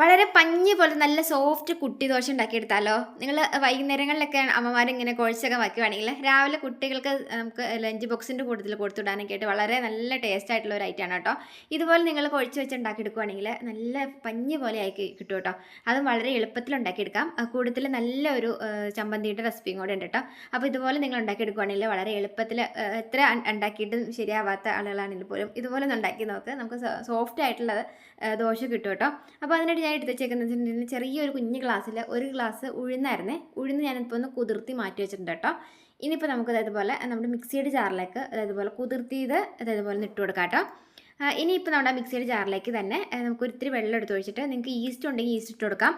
വളരെ പഞ്ഞി പോലെ നല്ല സോഫ്റ്റ് കുട്ടി ദോശ ഉണ്ടാക്കിയെടുത്താലോ? നിങ്ങൾ വൈകുന്നേരങ്ങളിലൊക്കെ അമ്മമാരിങ്ങനെ കുഴച്ചൊക്കെ വയ്ക്കുവാണെങ്കിൽ രാവിലെ കുട്ടികൾക്ക് നമുക്ക് ലഞ്ച് ബോക്സിന്റെ കൂട്ടത്തിൽ കൊടുത്തുവിടാനൊക്കെ ആയിട്ട് വളരെ നല്ല ടേസ്റ്റ് ആയിട്ടുള്ള ഒരു ഐറ്റമാണ് കേട്ടോ. ഇതുപോലെ നിങ്ങൾ കുഴച്ച് വെച്ച് ഉണ്ടാക്കിയെടുക്കുവാണെങ്കിൽ നല്ല പഞ്ഞി പോലെ ആയി കിട്ടും കേട്ടോ അതും വളരെ എളുപ്പത്തിൽ ഉണ്ടാക്കിയെടുക്കാം. കൂടുതൽ നല്ലൊരു ചമ്പന്തിയുടെ റെസിപ്പിയും കൂടെ ഉണ്ട് കേട്ടോ. അപ്പോൾ ഇതുപോലെ നിങ്ങൾ ഉണ്ടാക്കിയെടുക്കുവാണെങ്കിൽ വളരെ എളുപ്പത്തിൽ എത്ര ഉണ്ടാക്കിയിട്ടും ശരിയാവാത്ത ആളുകളാണെങ്കിൽ പോലും ഇതുപോലെ ഒന്ന് ഉണ്ടാക്കി നോക്ക്. നമുക്ക് സോഫ്റ്റ് ആയിട്ടുള്ള ദോശ കിട്ടും കേട്ടോ അപ്പോൾ അതിനായിട്ട് എടുത്ത് വെച്ചേക്കുന്നത് വെച്ചിട്ടുണ്ടെങ്കിൽ ചെറിയൊരു കുഞ്ഞ് ഗ്ലാസ്സിൽ ഒരു ഗ്ലാസ് ഉഴുന്നായിരുന്നേ. ഉഴുന്ന് ഞാനിപ്പോൾ ഒന്ന് കുതിർത്തി മാറ്റി വെച്ചിട്ടുണ്ട് കേട്ടോ. ഇനിയിപ്പോൾ നമുക്ക് അതേപോലെ നമ്മുടെ മിക്സിയുടെ ജാറിലേക്ക് അതേപോലെ കുതിർത്തിയത് അതേപോലെ ഇട്ട് കൊടുക്കാം കേട്ടോ. ഇനിയിപ്പോൾ നമ്മുടെ മിക്സിയുടെ ജാറിലേക്ക് തന്നെ നമുക്ക് ഒരിത്തിരി വെള്ളം എടുത്ത് ഒഴിച്ചിട്ട് നിങ്ങൾക്ക് ഈസ്റ്റ് ഉണ്ടെങ്കിൽ ഈസ്റ്റ് ഇട്ട് കൊടുക്കാം.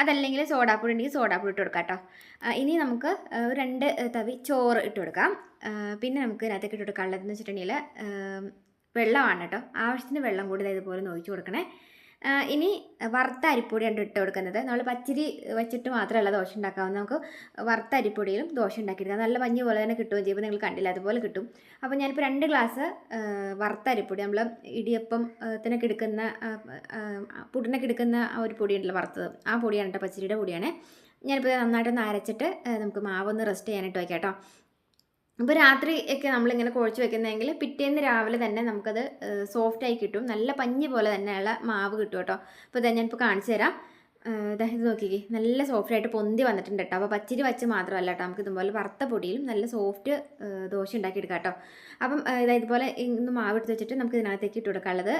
അതല്ലെങ്കിൽ സോഡാപ്പൊടി ഉണ്ടെങ്കിൽ സോഡാപ്പൊടി ഇട്ട് കൊടുക്കാം കേട്ടോ. ഇനി നമുക്ക് രണ്ട് തവി ചോറ് ഇട്ട് കൊടുക്കാം. പിന്നെ നമുക്ക് ഇതിനകത്തേക്ക് ഇട്ട് കൊടുക്കാനുള്ളതെന്ന് വെച്ചിട്ടുണ്ടെങ്കിൽ വെള്ളമാണ് കേട്ടോ. ആവശ്യത്തിന് വെള്ളം കൂടി ഇതേപോലെ ഒന്ന് ഒഴിച്ച് കൊടുക്കണേ. ഇനി വറുത്ത അരിപ്പൊടിയാണ് ഇട്ട് കൊടുക്കുന്നത്. നമ്മൾ പച്ചരി വെച്ചിട്ട് മാത്രമല്ല ദോശ ഉണ്ടാക്കാവുന്ന നമുക്ക് വറുത്ത അരിപ്പൊടിയിലും ദോശ ഉണ്ടാക്കിയെടുക്കാം. നല്ല പഞ്ഞി പോലെ തന്നെ കിട്ടുകയും ചെയ്യുമ്പോൾ നിങ്ങൾ കണ്ടില്ല അതുപോലെ കിട്ടും. അപ്പോൾ ഞാനിപ്പോൾ രണ്ട് ഗ്ലാസ് വറുത്ത അരിപ്പൊടി നമ്മൾ ഇടിയപ്പം ആ, കിടക്കുന്ന എടുക്കുന്ന കിടക്കുന്ന ഒരു പൊടിയുണ്ടല്ലോ വറുത്തത്. ആ പൊടിയാണ് കേട്ടോ പച്ചരിയുടെ പൊടിയാണ്. ഞാനിപ്പോൾ നന്നായിട്ട് അരച്ചിട്ട് നമുക്ക് മാവൊന്ന് റെസ്റ്റ് ചെയ്യാനായിട്ട് വയ്ക്കാം കേട്ടോ. അപ്പോൾ രാത്രി ഒക്കെ നമ്മളിങ്ങനെ കുഴച്ച് വെക്കുന്നതെങ്കിൽ പിറ്റേന്ന് രാവിലെ തന്നെ നമുക്കത് സോഫ്റ്റ് ആയി കിട്ടും. നല്ല പഞ്ഞി പോലെ തന്നെയുള്ള മാവ് കിട്ടും കേട്ടോ. അപ്പോൾ ഇതാ ഞാനിപ്പോൾ കാണിച്ചു തരാം. ദാ ഇത് നോക്കിക്കേ. നല്ല സോഫ്റ്റ് ആയിട്ട് പൊന്തി വന്നിട്ടുണ്ട് കേട്ടോ. അപ്പോൾ പച്ചരി വച്ച് മാത്രമല്ല കേട്ടോ. നമുക്ക് ഇതുപോലെ വറുത്ത പൊടിയിലും നല്ല സോഫ്റ്റ് ദോശ ഉണ്ടാക്കിയെടുക്കാം കേട്ടോ. അപ്പം ഇതാ ഇതുപോലെ ഇന്ന് മാവ് എടുത്ത് വെച്ചിട്ട് നമുക്ക് ഇതിനകത്തേക്ക് ഇട്ട് കൊടുക്കാനുള്ളത്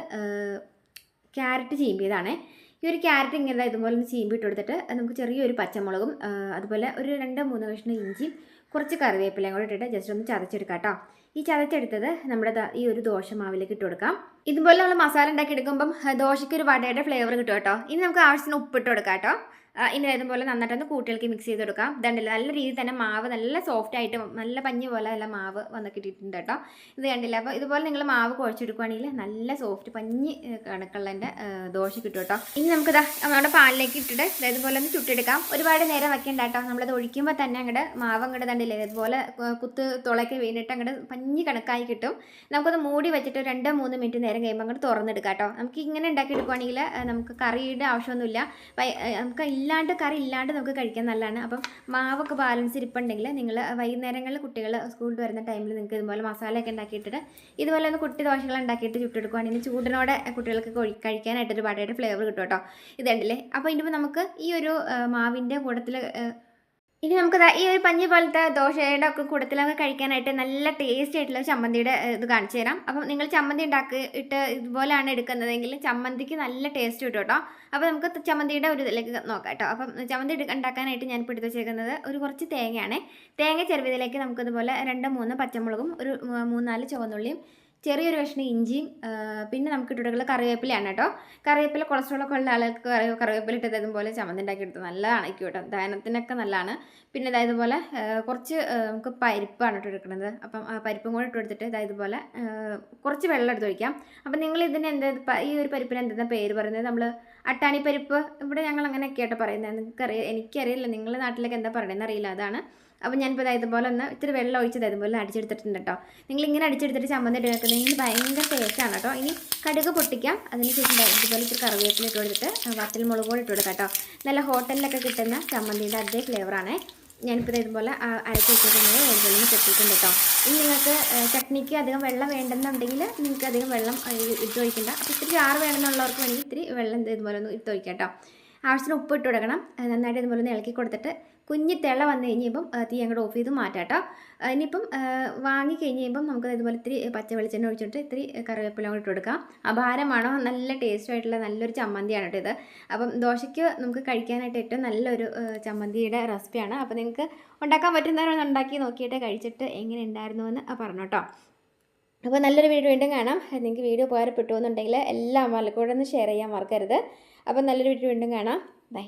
ക്യാരറ്റ് ചീമ്പിയതാണേ. ഈ ഒരു ക്യാരറ്റ് ഇങ്ങനെ ഇതുപോലെ ഒന്ന് ചീമ്പി കൊടുത്തിട്ട് നമുക്ക് ചെറിയൊരു പച്ചമുളകും അതുപോലെ ഒരു രണ്ട് മൂന്ന് കഷ്ണം ഇഞ്ചിയും കുറച്ച് കറിവേപ്പിലയും കൂടെ ഇട്ടിട്ട് ജസ്റ്റ് ഒന്ന് ചതച്ചെടുക്കാം കേട്ടോ ഈ ചതച്ചെടുത്തത് നമ്മുടെ ഈ ഒരു ദോശ മാവിലേക്ക് ഇട്ട് കൊടുക്കാം. ഇതുപോലെ നമ്മൾ മസാല ഉണ്ടാക്കി എടുക്കുമ്പം ദോശയ്ക്ക് ഒരു വടയുടെ ഫ്ലേവർ കിട്ടും കേട്ടോ ഇനി നമുക്ക് ആവശ്യത്തിന് ഉപ്പിട്ട് കൊടുക്കാം കേട്ടോ ആ, വരുന്ന പോലെ നന്നായിട്ടൊന്ന് കൂട്ടികൾക്ക് മിക്സ് ചെയ്ത് കൊടുക്കാം. ഇതുണ്ടല്ലോ നല്ല രീതിയിൽ തന്നെ മാവ് നല്ല സോഫ്റ്റ് ആയിട്ട് നല്ല പഞ്ഞ് പോലെ നല്ല മാവ് വന്ന് കിട്ടിയിട്ടുണ്ട് കേട്ടോ. ഇത് കണ്ടില്ല അപ്പോൾ ഇതുപോലെ നിങ്ങൾ മാവ് കുഴച്ചെടുക്കുകയാണെങ്കിൽ നല്ല സോഫ്റ്റ് പഞ്ഞ് കണക്കുള്ളതിന്റെ ദോശ കിട്ടും കേട്ടോ. ഇനി നമുക്കിതാ നമ്മുടെ പാലിലേക്ക് ഇട്ടിട്ട് ഇതുപോലെ ഒന്ന് ചുട്ടെടുക്കാം. ഒരുപാട് നേരം വയ്ക്കേണ്ട കേട്ടോ. നമ്മളത് ഒഴിക്കുമ്പോൾ തന്നെ അങ്ങോട്ട് മാവ് അങ്ങോട്ട് തണ്ടില്ലേ ഇതുപോലെ കുത്ത് തുളയ്ക്ക് വീണിട്ട് അങ്ങോട്ട് പഞ്ഞ് കണക്കായി കിട്ടും. നമുക്കത് മൂടി വെച്ചിട്ട് രണ്ട് മൂന്ന് മിനിറ്റ് നേരം കഴിയുമ്പോൾ അങ്ങോട്ട് തുറന്നെടുക്കാം കേട്ടോ. നമുക്ക് ഇങ്ങനെ ഉണ്ടാക്കി എടുക്കുകയാണെങ്കിൽ നമുക്ക് കറിയുടെ ആവശ്യമൊന്നുമില്ല. നമുക്ക് ഇല്ലാണ്ട് കറി ഇല്ലാണ്ട് നമുക്ക് കഴിക്കാൻ നല്ലതാണ്. അപ്പം മാവൊക്കെ ബാലൻസ് ഇരിപ്പുണ്ടെങ്കിൽ നിങ്ങൾ വൈകുന്നേരങ്ങളിൽ കുട്ടികൾ സ്കൂളിൽ വരുന്ന ടൈമിൽ നിങ്ങൾക്ക് ഇതുപോലെ മസാലയൊക്കെ ഉണ്ടാക്കിയിട്ടിട്ട് ഇതുപോലെ ഒന്ന് കുട്ടി ദോശകൾ ഉണ്ടാക്കിയിട്ട് ചുട്ടെടുക്കുകയാണെങ്കിൽ ചൂടിനോടെ കുട്ടികൾക്ക് കഴിക്കാനായിട്ടൊരു കഴിക്കാനായിട്ട് ഒരു വടയുടെ ഫ്ലേവർ കിട്ടും കേട്ടോ ഇതുണ്ടല്ലേ അപ്പോൾ ഇനിയിപ്പോൾ നമുക്ക് ഈ ഒരു മാവിന്റെ കൂട്ടത്തിൽ ഇനി നമുക്ക് ഈ ഒരു പഞ്ഞി പോലത്തെ ദോശയുടെ ഒക്കെ കൂടത്തിലൊക്കെ കഴിക്കാനായിട്ട് നല്ല ടേസ്റ്റി ആയിട്ടുള്ള ചമ്മന്തിയുടെ ഇത് കാണിച്ചു തരാം. അപ്പം നിങ്ങൾ ചമ്മന്തി ഉണ്ടാക്കി ഇട്ട് ഇതുപോലെയാണ് എടുക്കുന്നതെങ്കിൽ ചമ്മന്തിക്ക് നല്ല ടേസ്റ്റ് കിട്ടും കേട്ടോ. അപ്പോൾ നമുക്ക് ചമ്മന്തിയുടെ ഒരു ഇതിലേക്ക് നോക്കാം കേട്ടോ. അപ്പം ചമ്മന്തി ഉണ്ടാക്കാനായിട്ട് ഞാൻ എടുത്ത് വെച്ചേക്കുന്നത് ഒരു കുറച്ച് തേങ്ങയാണ്. തേങ്ങ ചെറുവിതിലേക്ക് നമുക്കിതുപോലെ രണ്ട് മൂന്ന് പച്ചമുളകും ഒരു മൂന്നാൽ ചുവന്നുള്ളിയും ചെറിയൊരു കഷ്ണം ഇഞ്ചിയും പിന്നെ നമുക്ക് ഇട്ടിട്ടുള്ള കറിവേപ്പിലയാണ് കേട്ടോ. കറിവേപ്പില കൊളസ്ട്രോൾ ഒക്കെ ഉള്ള ആൾക്ക് കറി കറിവേപ്പില ഇട്ട് ഇതുപോലെ ചമ്മന്തി എടുത്ത് നല്ലതാണ് കേട്ടോ. ദഹനത്തിനൊക്കെ നല്ലതാണ്. പിന്നെ അതായത് ഇതുപോലെ കുറച്ച് നമുക്ക് പരിപ്പാണ് ഇട്ട് എടുക്കുന്നത് അപ്പം പരിപ്പും കൂടെ ഇട്ട് എടുത്തിട്ട് അതായത് ഇതുപോലെ കുറച്ച് വെള്ളം എടുത്ത് ഒഴിക്കാം. അപ്പം നിങ്ങൾ ഇതിന് എന്താ ഈ ഒരു പരിപ്പിന് എന്താ പേര് പറയുന്നത്? നമ്മൾ അട്ടാണി പരിപ്പ് ഇവിടെ ഞങ്ങൾ അങ്ങനെയൊക്കെ ആയിട്ട് പറയുന്നത് നിങ്ങൾക്കറിയാം എനിക്കറിയില്ല. നിങ്ങളുടെ നാട്ടിലൊക്കെ എന്താ പറയുന്നത് അറിയില്ല. അതാണ്. അപ്പോൾ ഞാനിപ്പോൾ ഇതാ ഇതുപോലെ ഒന്ന് ഇത്തിരി വെള്ളം ഒഴിച്ചത് ഇതുപോലെ അടിച്ചെടുത്തിട്ടുണ്ട് കേട്ടോ നിങ്ങൾ ഇങ്ങനെ അടിച്ചെടുത്തിട്ട് ചമ്മന്തി എടുക്കുന്നത് ഭയങ്കര ടേസ്റ്റാണ് കേട്ടോ ഇനി കടുക് പൊട്ടിക്കാം. അതിന് ശേഷം ഇതുപോലെ ഇത്തിരി കറിവേപ്പില ഇട്ട് കൊടുത്തിട്ട് വറ്റൽ മുളക് കൂടി ഇട്ട് കൊടുക്കാം കേട്ടോ നല്ല ഹോട്ടലിലൊക്കെ കിട്ടുന്ന ചമ്മന്തിയുടെ അതേ ഫ്ലേവറാണേ ഞാനിപ്പോൾ ഇതുപോലെ അരച്ച് വെച്ചിട്ടുണ്ടെങ്കിൽ വെള്ളം ചെത്തിയിട്ടുണ്ട് കേട്ടോ ഇനി നിങ്ങൾക്ക് ചട്നിക്ക് അധികം വെള്ളം വേണ്ടെന്നുണ്ടെങ്കിൽ നിങ്ങൾക്ക് അധികം വെള്ളം ഇട്ട് ഒഴിക്കണ്ട. അപ്പോൾ ഇത്തിരി ചാറ് വേണമെന്നുള്ളവർക്ക് വേണ്ടി ഇത്തിരി വെള്ളം ഇതുപോലെ ഒന്ന് ഇട്ട് ഒഴിക്കാം കേട്ടോ ആവശ്യത്തിന് ഉപ്പ് ഇട്ട് കൊടുക്കണം. നന്നായിട്ട് ഇതുപോലെ ഒന്ന് ഇളക്കി കൊടുത്തിട്ട് കുഞ്ഞ് തിള വന്നു കഴിഞ്ഞപ്പം തീ അങ്ങോട്ട് ഓഫ് ചെയ്ത് മാറ്റാട്ടോ. ഇനിയിപ്പം വാങ്ങി കഴിഞ്ഞ് കഴിയുമ്പം നമുക്ക് ഇതുപോലെ ഇത്തിരി പച്ച വെളിച്ചെണ്ണ ഒഴിച്ചിട്ട് ഇത്തിരി കറിവേപ്പില കൂടി ഇട്ട് കൊടുക്കാം. അപാരമാണോ നല്ല ടേസ്റ്റ് ആയിട്ടുള്ള നല്ലൊരു ചമ്മന്തിയാണ് കേട്ടോ ഇത്. അപ്പം ദോശയ്ക്ക് നമുക്ക് കഴിക്കാനായിട്ട് ഏറ്റവും നല്ലൊരു ചമ്മന്തിയുടെ റെസിപ്പിയാണ് അപ്പോൾ നിങ്ങൾക്ക് ഉണ്ടാക്കാൻ പറ്റുന്നവരൊന്ന് ഉണ്ടാക്കി നോക്കിയിട്ട് കഴിച്ചിട്ട് എങ്ങനെ ഉണ്ടായിരുന്നു എന്ന് പറഞ്ഞു കേട്ടോ അപ്പോൾ നല്ലൊരു വീഡിയോ വീണ്ടും കാണാം. നിങ്ങൾക്ക് വീഡിയോ ഉപകാരപ്പെട്ടു എന്നുണ്ടെങ്കിൽ എല്ലാ കൂടെ ഒന്ന് ഷെയർ ചെയ്യാൻ മറക്കരുത്. അപ്പോൾ നല്ലൊരു വീഡിയോ വീണ്ടും കാണാം. ബൈ.